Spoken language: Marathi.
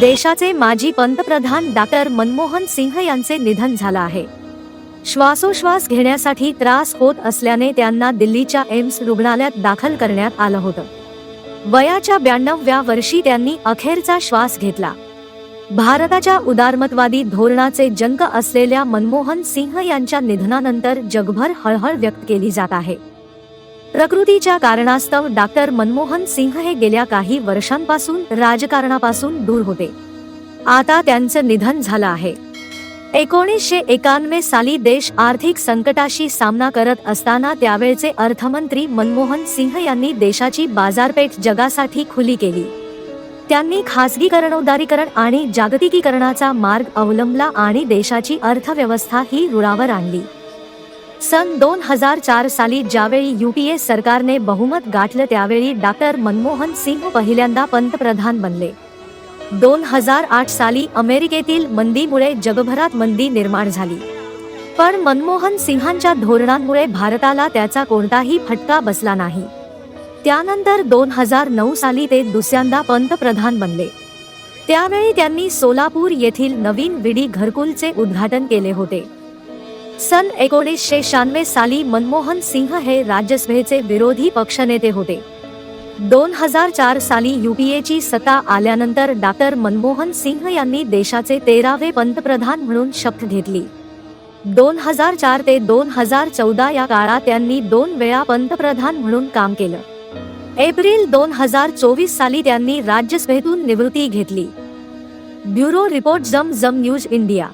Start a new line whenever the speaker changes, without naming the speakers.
देशाचे माजी पंतप्रधान डॉक्टर मनमोहन सिंह यांचे निधन झालं आहे. श्वासोश्वास घेण्यासाठी त्रास होत असल्याने त्यांना दिल्लीच्या एम्स रुग्णालयात दाखल करण्यात आलं होतं. वयाच्या ब्याण्णवव्या वर्षी त्यांनी अखेरचा श्वास घेतला. भारताच्या उदारमतवादी धोरणाचे जंक असलेल्या मनमोहन सिंह यांच्या निधनानंतर जगभर हळहळ व्यक्त केली जात आहे. प्रकृतीच्या कारणास्तव डॉक्टर मनमोहन सिंह हे गेल्या काही वर्षांपासून राजकारणापासून दूर होते. आता त्यांचं निधन झालं आहे. एकोणीसशे एकाण्णव साली देश आर्थिक संकटाशी सामना करत असताना त्यावेळचे अर्थमंत्री मनमोहन सिंह यांनी देशाची बाजारपेठ जगासाठी खुली केली. त्यांनी खासगीकरण उदारीकरण आणि जागतिकीकरणाचा मार्ग अवलंबला आणि देशाची अर्थव्यवस्था ही रुळावर आणली. सन दोन हजार चार साली ज्यावेळी युपीए सरकारने बहुमत गाठलं त्यावेळी डॉक्टर मनमोहन सिंग पहिल्यांदा पंतप्रधान बनले. दोन हजार आठ साली अमेरिकेतील मंदीमुळे जगभरात मंदी निर्माण झाली. पण मनमोहन सिंहांच्या धोरणांमुळे भारताला त्याचा कोणताही फटका बसला नाही. त्यानंतर दोन हजार नऊ साली ते दुसऱ्यांदा पंतप्रधान बनले. त्यावेळी त्यांनी सोलापूर येथील नवीन विडी घरकुलचे उद्घाटन केले होते. सन एकोणीसशे शहाण्णव साली मनमोहन सिंह हे राज्यसभेचे विरोधी पक्षनेते होते. दोन हजार चार साली युपीएची सत्ता आल्यानंतर डॉक्टर मनमोहन सिंह यांनी देशाचे तेरावे पंतप्रधान म्हणून शपथ घेतली. दोन हजार चार ते दोन हजार चौदा या काळात त्यांनी दोन वेळा पंतप्रधान म्हणून काम केलं. एप्रिल दोन हजार चोवीस साली त्यांनी राज्यसभेतून निवृत्ती घेतली. ब्युरो रिपोर्ट जम जम न्यूज इंडिया.